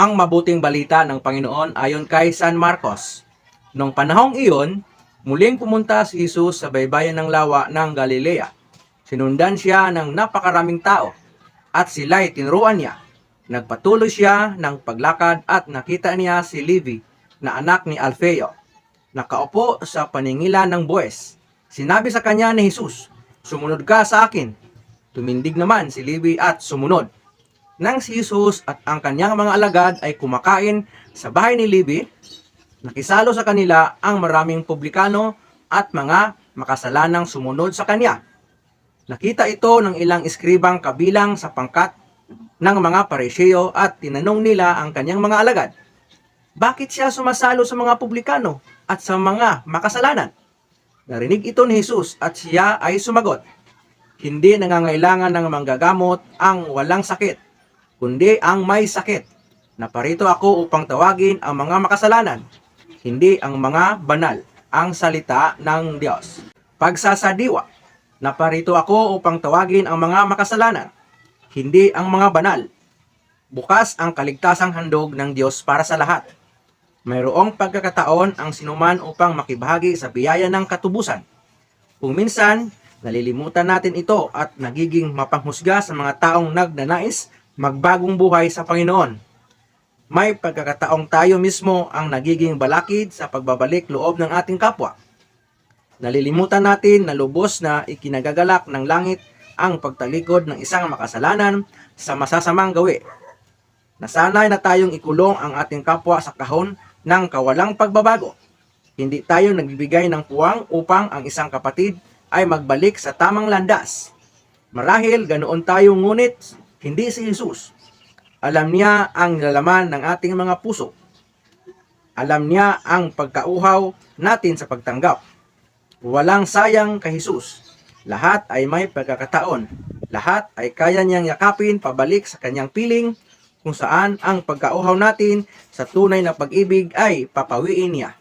ang mabuting balita ng Panginoon ayon kay San Marcos. Noong panahong iyon, muling pumunta si Jesus sa baybayin ng lawa ng Galilea. Sinundan siya ng napakaraming tao at sila'y tinuruan niya. Nagpatuloy siya ng paglakad at nakita niya si Levi na anak ni Alfeo. Nakaupo sa paningilan ng buwes. Sinabi sa kanya ni Jesus, Sumunod ka sa akin. Tumindig naman si Levi at sumunod. Nang si Jesus at ang kanyang mga alagad ay kumakain sa bahay ni Levi, nakisalo sa kanila ang maraming publikano at mga makasalanang sumunod sa kanya. Nakita ito ng ilang eskribang kabilang sa pangkat ng mga pariseo at tinanong nila ang kanyang mga alagad, Bakit siya sumasalo sa mga publikano at sa mga makasalanan? Narinig ito ni Jesus at siya ay sumagot, Hindi nangangailangan ng manggagamot ang walang sakit, kundi ang may sakit. Naparito ako upang tawagin ang mga makasalanan, hindi ang mga banal, ang salita ng Diyos. Pagsasadiwa, naparito ako upang tawagin ang mga makasalanan, hindi ang mga banal. Bukas ang kaligtasang handog ng Diyos para sa lahat. Mayroong pagkakataon ang sinuman upang makibahagi sa biyaya ng katubusan. Kung minsan, nalilimutan natin ito at nagiging mapanghusga sa mga taong nagnanais magbagong buhay sa Panginoon. May pagkakataong tayo mismo ang nagiging balakid sa pagbabalik loob ng ating kapwa. Nalilimutan natin na lubos na ikinagagalak ng langit ang pagtalikod ng isang makasalanan sa masasamang gawi. Nasanay na tayong ikulong ang ating kapwa sa kahon ng kawalang pagbabago. Hindi tayo nagbibigay ng puwang upang ang isang kapatid ay magbalik sa tamang landas. Marahil ganoon tayo ngunit hindi si Jesus. Alam niya ang nilalaman ng ating mga puso. Alam niya ang pagkauhaw natin sa pagtanggap. Walang sayang kay Jesus. Lahat ay may pagkakataon. Lahat ay kaya niyang yakapin pabalik sa kanyang piling kung saan ang pagkauhaw natin sa tunay na pag-ibig ay papawiin niya.